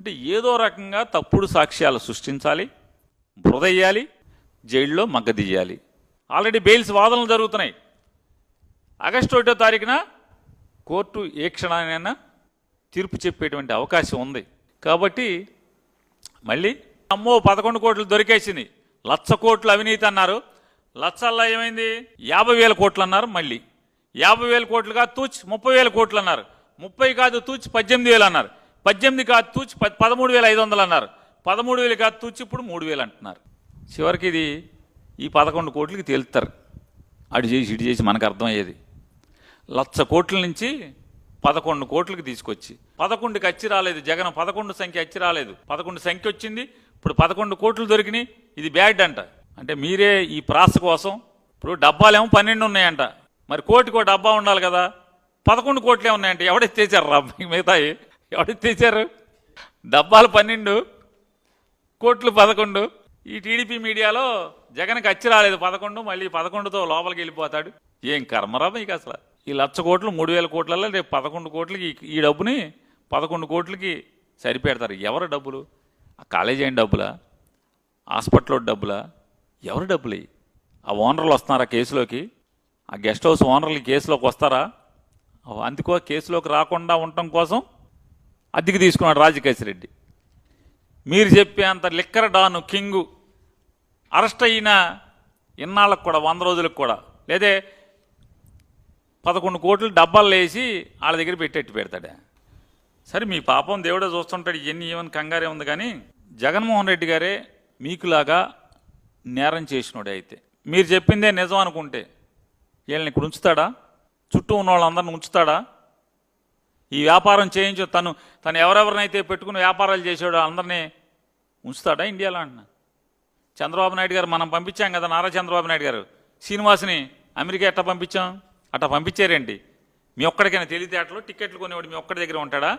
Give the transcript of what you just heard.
అంటే ఏదో రకంగా తప్పుడు సాక్ష్యాలు సృష్టించాలి బురదయ్యాలి జైల్లో మగ్గదీయాలి. ఆల్రెడీ బెయిల్స్ వాదనలు జరుగుతున్నాయి. ఆగస్టు ఒకటో తారీఖున కోర్టు ఏ క్షణానైనా తీర్పు చెప్పేటువంటి అవకాశం ఉంది. కాబట్టి మళ్ళీ అమ్మో పదకొండు కోట్లు దొరికేసింది. లక్ష కోట్లు అవినీతి అన్నారు. లక్షల్లో ఏమైంది? యాభై వేల కోట్లు అన్నారు మళ్ళీ. యాభై వేల కోట్లు కాదు తూచి ముప్పై వేల కోట్లు అన్నారు. ముప్పై కాదు తూచి పద్దెనిమిది వేలు అన్నారు. పద్దెనిమిది కాదు తూచి ప- పదమూడు వేల ఐదు వందలు అన్నారు. పదమూడు వేలు కాదు తూచి ఇప్పుడు మూడు వేలు అంటున్నారు. చివరికి ఇది ఈ పదకొండు కోట్లకి తేలుతారు. అటు చేసి ఇటు చేసి మనకు అర్థమయ్యేది. లక్ష కోట్ల నుంచి పదకొండు కోట్లకి తీసుకొచ్చి పదకొండుకి అచ్చి రాలేదు. జగన్ పదకొండు సంఖ్య అచ్చి రాలేదు. పదకొండు సంఖ్య వచ్చింది. ఇప్పుడు పదకొండు కోట్లు దొరికినాయి. ఇది బ్యాడ్ అంట. అంటే మీరే ఈ ప్రాస కోసం ఇప్పుడు డబ్బాలేమో పన్నెండు ఉన్నాయంట. మరి కోటికో డబ్బా ఉండాలి కదా. పదకొండు కోట్లే ఉన్నాయంటే. ఎవడెత్తేసారు రా మిగతాయి? ఎవడు తీశారు? డబ్బాలు పన్నెండు కోట్లు పదకొండు. ఈ టీడీపీ మీడియాలో జగన్కి అచ్చి రాలేదు పదకొండు మళ్ళీ పదకొండుతో లోపలికి వెళ్ళిపోతాడు. ఏం కర్మరా మీకు అసలు? ఈ లక్ష కోట్లు మూడు వేల కోట్లలో రేపు పదకొండు కోట్లకి ఈ- డబ్బుని పదకొండు కోట్లకి సరిపెడతారు. ఎవరు డబ్బులు? ఆ కాలేజీ అయిన డబ్బులా? హాస్పిటల్లో డబ్బులా? ఎవరు డబ్బులు? ఆ ఓనర్లు వస్తున్నారా కేసులోకి? ఆ గెస్ట్ హౌస్ ఓనర్లు కేసులోకి వస్తారా? అందుకో కేసులోకి రాకుండా ఉండటం కోసం అద్దెకి తీసుకున్నాడు రాజకేశ్ రెడ్డి మీరు చెప్పేంత లిక్కర్ డాను కింగు అరెస్ట్ అయిన ఇన్నాళ్ళకు కూడా వంద రోజులకు కూడా లేదే పదకొండు కోట్లు డబ్బాలు వేసి వాళ్ళ దగ్గర పెట్టేట్టు పెడతాడా. సరే మీ పాపం దేవుడే చూస్తుంటాడు ఇవన్నీ ఏమని కంగారే ఉంది కానీ జగన్మోహన్ రెడ్డి గారే మీకులాగా నేరం చేసినోడే అయితే. మీరు చెప్పిందే నిజం అనుకుంటే వీళ్ళని ఇక్కడ ఉంచుతాడా? చుట్టూ ఉన్న వాళ్ళందరిని ఉంచుతాడా? ఈ వ్యాపారం చేయించు తను తను ఎవరెవరినైతే పెట్టుకుని వ్యాపారాలు చేసాడో అందరినీ ఉంచుతాడా ఇండియాలో అంటున్నా? చంద్రబాబు నాయుడు గారు మనం పంపించాం కదా నారా చంద్రబాబు నాయుడు గారు. శ్రీనివాస్ని అమెరికా ఎట్లా పంపించాం? అట్లా పంపించారేంటి? మీ ఒక్కడికైనా తెలివితేటలు టిక్కెట్లు కొనేవాడు మీ ఒక్కడి దగ్గర ఉంటాడా?